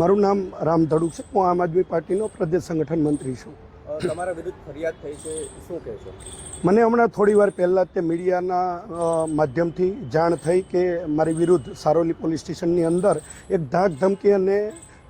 મારું નામ રામ ધડુક છે. હું આમ આદમી પાર્ટીનો પ્રદેશ સંગઠન મંત્રી છું. તમારા વિરુદ્ધ ફરિયાદ થઈ છે. શું કહેશો મને હમણાં થોડી વાર પહેલાં તે મીડિયાના માધ્યમથી જાણ થઈ કે મારી વિરુદ્ધ સારોલી પોલીસ સ્ટેશનની અંદર એક ધાક ધમકી અને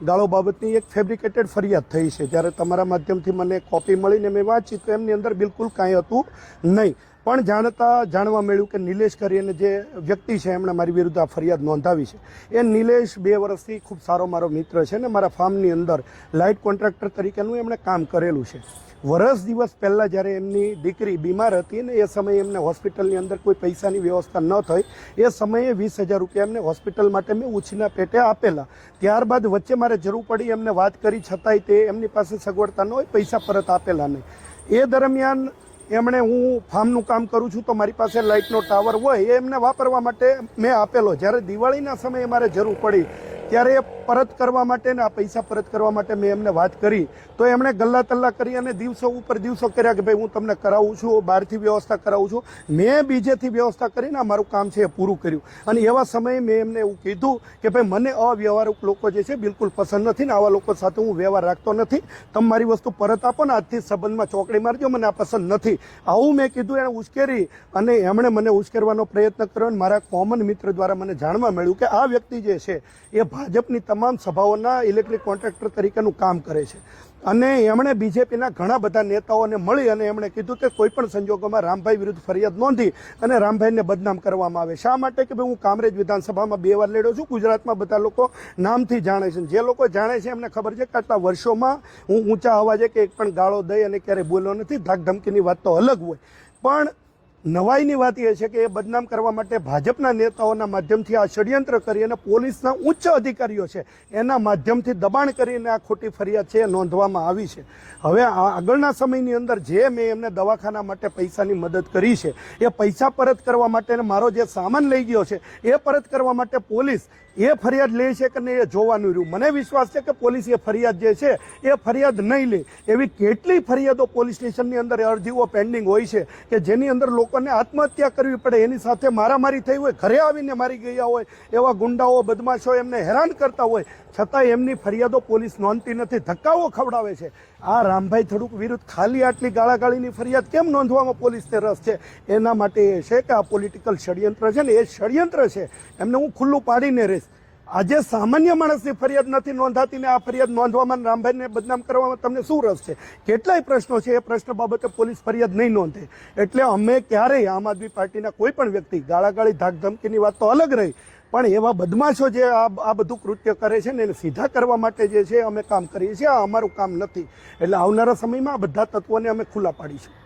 ગાળો બાબતની એક ફેબ્રિકેટેડ ફરિયાદ થઈ છે. જ્યારે તમારા માધ્યમથી મને કોપી મળીને મેં વાંચી તો એમની અંદર બિલકુલ કાંઈ હતું નહીં. પણ જાણતા જાણવા મળ્યું કે નિલેશ કરીને જે વ્યક્તિ છે એમણે મારી વિરુદ્ધ આ ફરિયાદ નોંધાવી છે. એ નિલેશ બે વર્ષથી ખૂબ સારો મારો મિત્ર છે ને મારા ફાર્મની અંદર લાઇટ કોન્ટ્રાક્ટર તરીકેનું એમણે કામ કરેલું છે. વરસ દિવસ પહેલાં જ્યારે એમની દીકરી બીમાર હતી ને એ સમયે એમને હોસ્પિટલની અંદર કોઈ પૈસાની વ્યવસ્થા ન થઈ, એ સમયે વીસ હજાર રૂપિયા એમને હોસ્પિટલ માટે મેં ઉછીના પેટે આપેલા. ત્યારબાદ વચ્ચે મારે જરૂર પડી એમને વાત કરી છતાંય તે એમની પાસે સગવડતા ન હોય, પૈસા પરત આપેલા નહીં. એ દરમિયાન એમણે હું ફાર્મનું કામ કરું છું તો મારી પાસે લાઇટનો ટાવર હોય, એ એમને વાપરવા માટે મેં આપેલો. જ્યારે દિવાળીના સમયે મારે જરૂર પડી ત્યારે એ પરત કરવા માટે ને આ પૈસા પરત કરવા માટે મેં એમને વાત કરી. તો એમણે ગલ્લા તલ્લા કરી અને દિવસો ઉપર દિવસો કર્યા કે ભાઈ હું તમને કરાવું છું, બહારથી વ્યવસ્થા કરાવું છું. મેં બીજેથી વ્યવસ્થા કરીને આ મારું કામ છે એ પૂરું કર્યું. અને એવા સમયે મેં એમને એવું કીધું કે ભાઈ મને અવ્યવહારક લોકો જે છે બિલકુલ પસંદ નથી ને આવા લોકો સાથે હું વ્યવહાર રાખતો નથી. તમે મારી વસ્તુ પરત આપો ને આજથી સંબંધમાં ચોકડી મારજો, મને આ પસંદ નથી. આવું મેં કીધું, એણે ઉશ્કેરી અને એમણે મને ઉશ્કેરવાનો પ્રયત્ન કર્યો અને મારા કોમન મિત્ર દ્વારા મને જાણવા મળ્યું કે આ વ્યક્તિ જે છે એ ભાજપની તમામ સભાઓના ઇલેક્ટ્રિક કોન્ટ્રાક્ટર તરીકેનું કામ કરે છે. અને એમણે બીજેપીના ઘણા બધા નેતાઓને મળી અને એમણે કીધું કે કોઈ પણ સંજોગોમાં રામભાઈ વિરુદ્ધ ફરિયાદ નોંધી અને રામભાઈને બદનામ કરવામાં આવે. શા માટે? કે ભાઈ હું કામરેજ વિધાનસભામાં બે વાર લડ્યો છું, ગુજરાતમાં બધા લોકો નામથી જાણે છે. જે લોકો જાણે છે એમને ખબર છે કે આટલા વર્ષોમાં હું ઊંચા અવાજે કે એક પણ ગાળો દઈ અને ક્યારેય બોલ્યો નથી. ધાક ધમકીની વાત તો અલગ હોય. પણ નવાઈની વાત એ છે કે એ બદનામ કરવા માટે ભાજપના નેતાઓના માધ્યમથી આ ષડયંત્ર કરી અને પોલીસના ઉચ્ચ અધિકારીઓ છે એના માધ્યમથી દબાણ કરીને આ ખોટી ફરિયાદ છે એ નોંધવામાં આવી છે. હવે આગળના સમયની અંદર જે મેં એમને દવાખાના માટે પૈસાની મદદ કરી છે, એ પૈસા પરત કરવા માટે મારો જે સામાન લઈ ગયો છે, એ પરત કરવા માટે પોલીસ એ ફરિયાદ લે છે કે નહીં એ જોવાનું રહ્યું. મને વિશ્વાસ છે કે પોલીસ એ ફરિયાદ જે છે એ ફરિયાદ નહીં લે. એવી કેટલી ફરિયાદો પોલીસ સ્ટેશનની અંદર અરજીઓ પેન્ડિંગ હોય છે કે જેની અંદર લોકોને આત્મહત્યા કરવી પડે, એની સાથે મારામારી થઈ હોય, ઘરે આવીને મારી ગયા હોય, એવા ગુંડાઓ, બદમાશો એમને હેરાન કરતા હોય છતાં એમની ફરિયાદો પોલીસ નોંધતી નથી, ધક્કાઓ ખવડાવે છે. આ રામભાઈ થોડુંક વિરુદ્ધ ખાલી આટલી ગાળાગાળીની ફરિયાદ કેમ નોંધવામાં પોલીસને રસ છે? એના માટે એ છે કે આ પોલિટિકલ ષડયંત્ર છે ને, એ ષડયંત્ર છે. એમને હું ખુલ્લું પાડીને રહીશ. આજે સામાન્ય માણસની ફરિયાદ નથી નોંધાતી ને આ ફરિયાદ નોંધવામાં રામભાઈને બદનામ કરવામાં તમને શું રસ છે? કેટલાય પ્રશ્નો છે, એ પ્રશ્ન બાબતે પોલીસ ફરિયાદ નહીં નોંધે. એટલે અમે ક્યારેય આમ આદમી પાર્ટીના કોઈ પણ વ્યક્તિ, ગાળાગાળી, ધાકધમકીની વાત તો અલગ રહી, પણ એવા બદમાશો જે આ આ બધું કૃત્ય કરે છે ને એને સીધા કરવા માટે જે છે, અમે કામ કરીએ છીએ, આ અમારું કામ નથી. એટલે આવનારા સમયમાં બધા તત્વોને અમે ખુલ્લા પાડીશું.